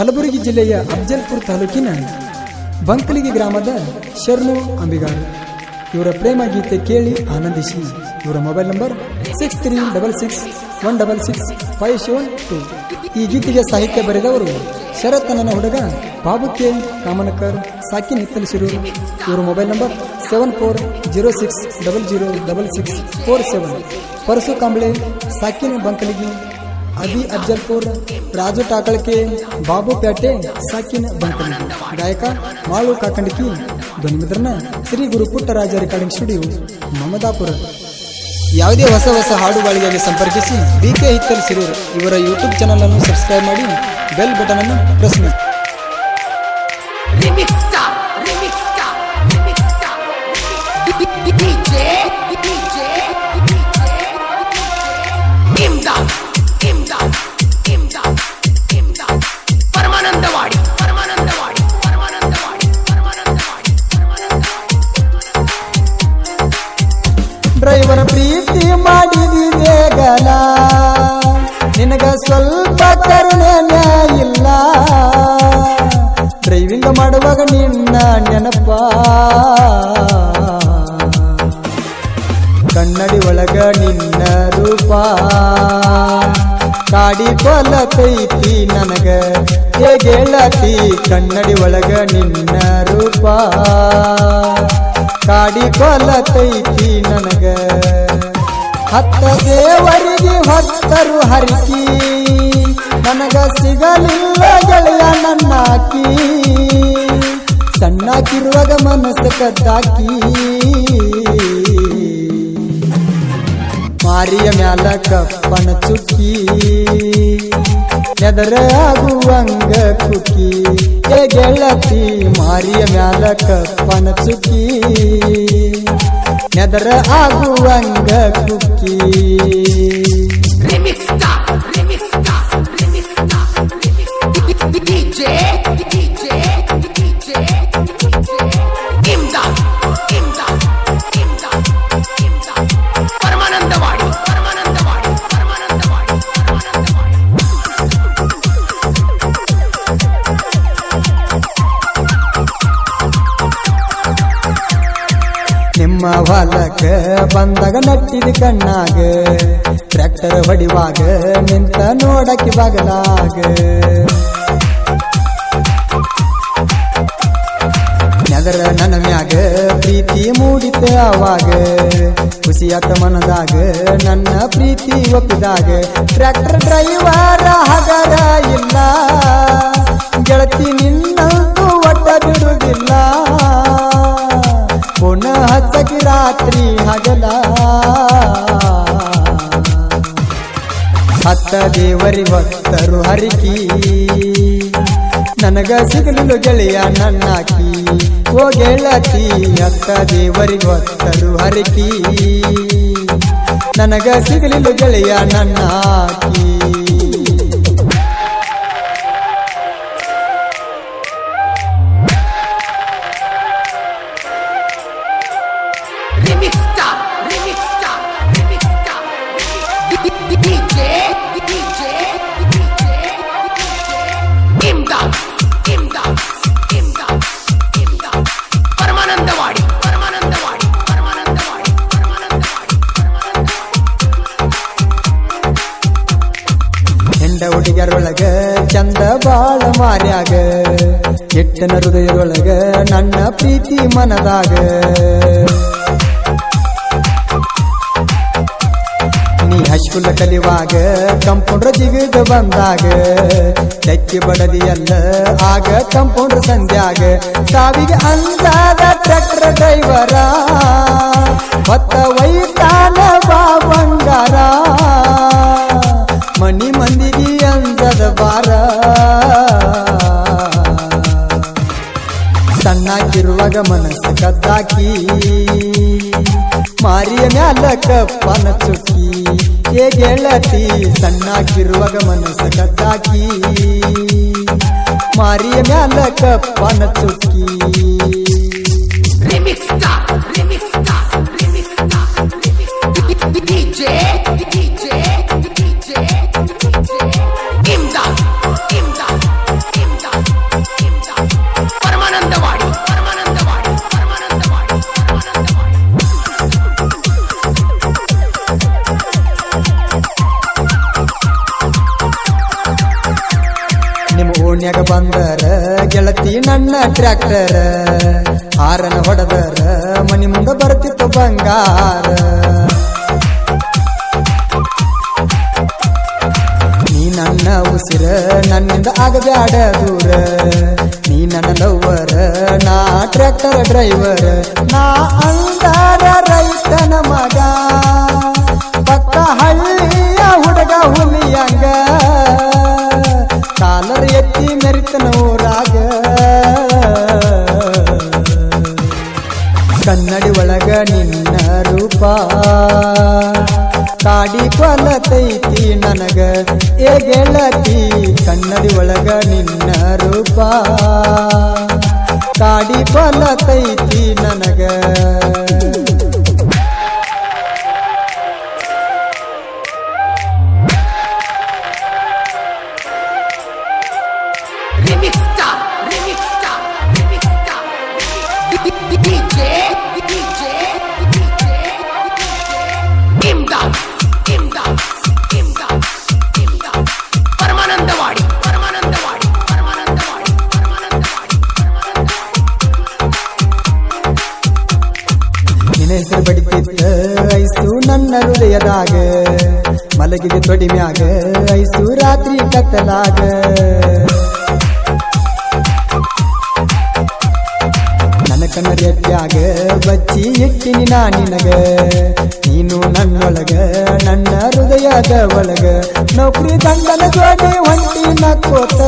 ಕಲಬುರಗಿ ಜಿಲ್ಲೆಯ ಅಫ್ಜಲ್ಪುರ್ ತಾಲೂಕಿನ ಬಂಕಲಿಗಿ ಗ್ರಾಮದ ಶರ್ನು ಅಂಬಿಗಾರ್. ಇವರ ಪ್ರೇಮ ಗೀತೆ ಕೇಳಿ ಆನಂದಿಸಿ. ಇವರ mobile number six three double six one double six five seven two. ಈ ಗೀತೆಗೆ ಸಾಹಿತ್ಯ ಬರೆದವರು ಶರತ್ನನ ಹುಡುಗ ಬಾಬುಕೆ ಕಾಮನಕರ್, ಸಾಕಿ ನಿತ್ತಲಿಸಿರು ಇವರ mobile number seven four zero six double zero double six four seven. Parasu Kamble, ಸಾಕಿನ Bankaligi ಅಭಿ ಅಫ್ಜಲ್ಪುರ್ ರಾಜು ಟಾಕಳಕೆ ಬಾಬು ಪ್ಯಾಟೆ, ಸಾಕಿನ ಬಂಕನ ಗಾಯಕ ಮಾಳು ಕಾಕಂಡಿಕಿ ಧ್ವನಿಮಿತ್ರನ ಶ್ರೀ ಗುರು ಪುಟ್ಟರಾಜ ರೆಕಾರ್ಡಿಂಗ್ ಸ್ಟುಡಿಯೋ, ಮಮದಾಪುರ. ಯಾವುದೇ ಹೊಸ ಹೊಸ ಹಾಡುಗಳಿಗಾಗಿ ಸಂಪರ್ಕಿಸಿ ಬಿ ಕೆ ಹಿತ್ತಲ್ ಸಿರೂರ್. ಇವರ ಯೂಟ್ಯೂಬ್ ಚಾನಲ್ ಅನ್ನು ಸಬ್ಸ್ಕ್ರೈಬ್ ಮಾಡಿ ಬೆಲ್ ಬಟನ್ ಅನ್ನು ಪ್ರೆಸ್ ಮಾಡಿ. ಕರುಣೆ ಇಲ್ಲ. ಡ್ರೈವಿಂಗ್ ಮಾಡುವಾಗ ನಿನ್ನ ನೆನಪ. ಕನ್ನಡಿ ಒಳಗ ನಿನ್ನ ರೂಪ. ಕಾಡಿ ನನಗೆ. ನನಗ ಹೇಗೆಳತಿ ಕನ್ನಡಿ ಒಳಗ ನಿನ್ನ ರೂಪ. ಕಾಡಿ ಕೊಲತೈತಿ ನನಗ. ಹತ್ತ ದೇವರಿಗೆ ಹತ್ತರು ಹರಿಕಿ. ನನಗ ಸಿಗಲಿಲ್ಲ ಗೆಳೆಯ ನನ್ನಾಕಿ. ಸಣ್ಣಾಕಿರುವಾಗ ಮನಸ್ಸು ಕದ್ದಾಕಿ. ಮಾರಿಯ ಮ್ಯಾಲ ಕಪ್ಪನ ಚುಕ್ಕಿ. ಎದರ ಆಗುವಂಗ ಕುಕ್ಕಿ. ಏ ಗೆಳತಿ, ಮಾರಿಯ ಮ್ಯಾಲ ಕಪ್ಪನ ಚುಕ್ಕಿ. ಎದರ ಆಗುವಂಗ ಕುಕ್ಕಿ. ನಿಮ್ಮ ಹೊಲಕ್ಕ ಬಂದಾಗ ನಟ್ಟಿದ ಕಣ್ಣಾಗ ಟ್ರ್ಯಾಕ್ಟರ್ ಹೊಡಿವಾಗ, ನಿಂತ ನೋಡಕ್ಕೆ ಬಗಲಾಗ. ನೆದರ ನನ್ನ ಮ್ಯಾಗ, ಪ್ರೀತಿ ಮೂಡಿತ ಅವಾಗ ಖುಷಿಯಾತ ಮನದಾಗ, ನನ್ನ ಪ್ರೀತಿ ಒಪ್ಪಿದಾಗ. ಟ್ರ್ಯಾಕ್ಟರ್ ಡ್ರೈವರ್ ಹಗರ ಇಲ್ಲ. ರಾತ್ರಿ ಹಗಲ. ಹತ್ತ ದೇವರಿ ಭಕ್ತರು ಹರಿಕಿ. ನನಗ ಸಿಗಲು ಗೆಳೆಯ ನನ್ನಾಕಿ ಓ ಗೆಳತಿ ಅತ್ತ ದೇವರಿಗೆ ಭಕ್ತರು ಹರಿಕಿ. ನನಗ ಸಿಗಲಿಲ್ಲ ಗೆಳೆಯ ನನ್ನಾಕಿ ಕೆಟ್ಟನ ಹೃದಯದೊಳಗ ನನ್ನ ಪ್ರೀತಿ ಮನದಾಗ. ನೀ ಹೈಸ್ಕೂಲ್ ಕಲಿವಾಗ ಕಂಪೌಂಡ್ರ ಜಿಗಿದ ಬಂದಾಗ. ಚಕ್ಕಿ ಬಡದಿಯಲ್ಲ ಆಗ ಕಂಪೌಂಡ್ರ ಸಂಧ್ಯಾಗ. ಸಾವಿಗೆ ಅಂದಾದ ಟ್ರ್ಯಾಕ್ಟರ್ ಡ್ರೈವರ ಹೊತ್ತ ವೈತಾನ ಕಪ್ಪನ ಚುಕ್ಕಿ ಏ ಗೆಳತಿ ಸಣ್ಣಾಗಿರುವಾಗ ಮನಸ್ಸು ಕದ್ದಾಕಿ. ಮಾರಿಯ ಮ್ಯಾಲ ಕಪ್ಪನ ಚುಕ್ಕಿ ಬಂದರ, ಗೆಳತಿ ನನ್ನ ಟ್ರ್ಯಾಕ್ಟರ್ ಹಾರನ ಹೊಡೆದರ, ಮನಿ ಮುಂದೆ ಬರ್ತಿತ್ತು ಬಂಗಾರ. ನೀ ನನ್ನ ಉಸಿರ ನನ್ನಿಂದ ಆಗಬ್ಯಾಡ ದೂರ. ನೀ ನನ್ನ ಲವ್ವರ ನಾ ಟ್ರ್ಯಾಕ್ಟರ್ ಡ್ರೈವರ್ ನಾ ಅಂದಾರ ರೈತನ ಮಗ. ರೂಪ ಕಾಡಿ ಕೊಲತೈತಿ ನನಗ ಏ ಗೆಳತಿ ಕನ್ನಡಿ ಒಳಗ ನಿನ್ನ ರೂಪ. ಕಾಡಿ ಕೊಲತೈತಿ ನನಗ. Star, ಹೆಸರು ಬಡಿತಿತ್ತ ಐಸು ನನ್ನ ಹೃದಯದಾಗ, ಮಲಗಿದ ತೊಡಿ ಮ್ಯಾಗ ಐಸು ರಾತ್ರಿ ಕತ್ತಲಾಗ. ನನ್ನ ಕನ್ನಡಿಯಾಗ ಬಚ್ಚಿ ಇಟ್ಟಿನಿ ನಾ ನಿನಗ. ನೀನು ನನ್ನೊಳಗ, ನನ್ನ ಹೃದಯದ ಒಳಗ. ನೌಕರಿ ದಂಡನ ಜೋಡಿ ಹೊಂಟಿ ನಕ್ಕೋತ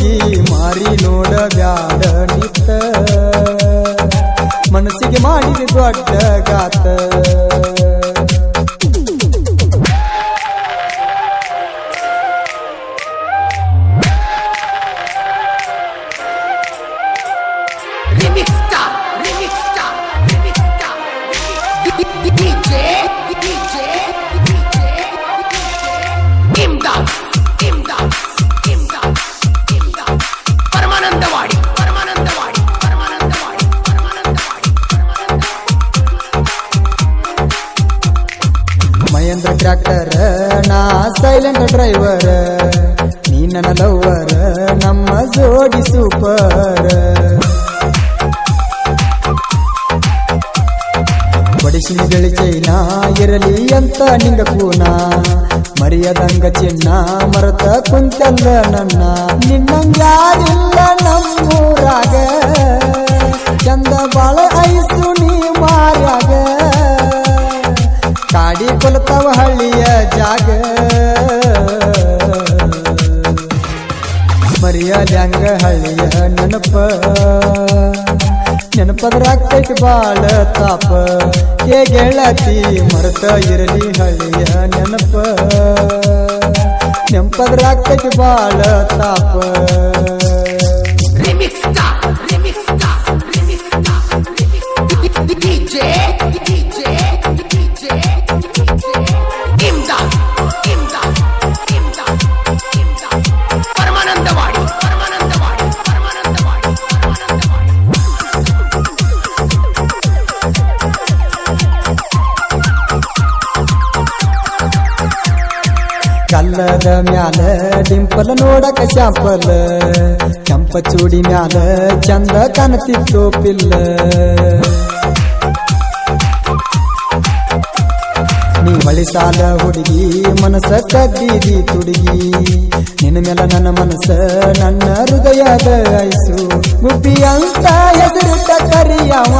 ಹುಡುಗಿ ಮಾರಿ ನೋಡ ಬ್ಯಾಡ ನಿತ್ತ ಮನಸ್ಸಿಗೆ ಮಾಡಿದ ದೊಡ್ಡ ಗಾತ DJ, ಡ್ರೈವರ್ ನೀ ನನ್ನ ಲವ್ವರ, ನಮ್ಮ ಜೋಡಿ ಸೂಪರ್. ಬಡಿಸಿನ ಚೈನ, ಇರಲಿ ಅಂತ ನಿಂಗ ಕೂನ. ಮರಿಯದಂಗ ಚಿನ್ನ, ಮರತ ಕುಂತಲ್ಲ ನನ್ನ. ನಿನ್ನಂಗಾರಿಲ್ಲ ನಮ್ಮೂರಾಗ. ಚಂದ ಬಾಳ ಐಸು ನೀ ಮಾರಾಗ ಕಾಡಿ ಕೊಲತವ ಹಳ್ಳಿಯ ಜಾಗ. ಮರಿಯಲ್ಯಾಂಗ ಹಳ್ಳಿಯ ನೆನಪ ನೆನಪದ್ರಾಗ್ತೈತಿ ಬಾಳ ತಾಪ ಏ ಗೆಳತಿ ಮರೆತ ಇರಲಿ ಹಳ್ಳಿಯ ನೆನಪ ನೆನಪದ್ರಾಗ್ತೈತಿ ಬಾಳ ತಾಪ Remix star, ಕಲ್ಲದ ಮ್ಯಾಲ ಡಿಂಪಲ್ ನೋಡಕ ಶಾಂಪಲ್. ಕೆಂಪ ಚೂಡಿ ಮ್ಯಾಲ ಚಂದ ಕಾಣತಿತ್ತು ಪಿಲ್ಲ ನೀ ಬಳಿ ಸಾಲ ಹುಡುಗಿ, ಮನಸ ಕದ್ದಿದಿ ತುಡುಗಿ. ನಿನ್ನ ಮೇಲೆ ನನ್ನ ಮನಸ್ಸ ನನ್ನ ಹೃದಯದ ಐಸು. ಗುಬ್ಬಿ ಅಂತ ಹೆಸರಿಟ್ಟ ಕರಿಯವ.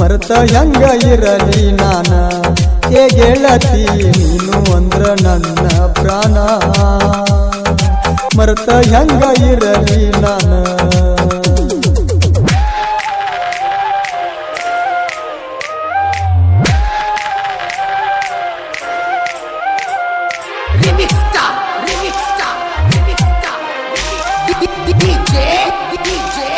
ಮರ್ತ ಹೆಂಗ ಇರಲಿ ನಾನ ಹೇಗೆಳತಿ ನೀನು ಅಂದ್ರ ನನ್ನ ಪ್ರಾಣ ಮರ್ತ ಹೆಂಗ ಇರಲಿ ನಾನ DJ, DJ.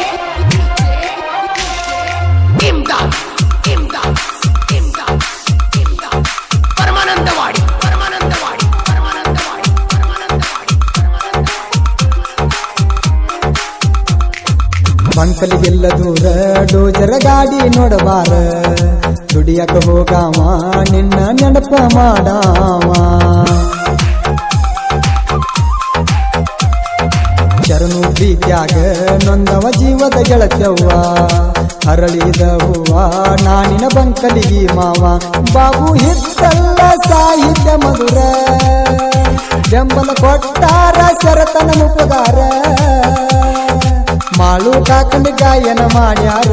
ಬಂಕಲಿಗೆಲ್ಲ ದೂರ ಡೋಜರ ಗಾಡಿ ನೋಡಬಾರ. ದುಡಿಯಕ ಹೋಗಾವ ನಿನ್ನ ನೆನಪ ಮಾಡಾವ ಶರಣು ಪ್ರೀತ್ಯಾಗ ನೊಂದವ ಜೀವದ ಗೆಳತ್ಯವ್ವ. ಅರಳಿದ ಹೂವ ನಾನಿನ ಬಂಕಲಿಗಿ ಮಾವ. ಬಾಬು ಹಿತ್ತಲ್ಲ ಸಾಹಿತ್ಯ ಮಧುರ. ಬೆಂಬಲ ಕೊಟ್ಟಾರ ಶರತನ ಮಾಳು ಕಾಕಂಡಿ ಗಾಯನ ಮಾಡ್ಯಾರ.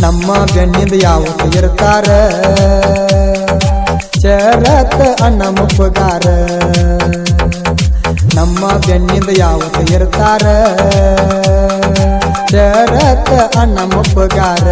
ನಮ್ಮ ಬೆನ್ನಿಂದ ಯಾವತ್ತು ಇರ್ತಾರ? ಚರತ್ ಅಣ್ಣ ಮುಪ್ಪಗಾರ. ನಮ್ಮ ಬೆನ್ನಿಂದ ಯಾವತ್ತು ಇರ್ತಾರ? ಚರತ್ ಅಣ್ಣ ಮುಪ್ಪಗಾರ.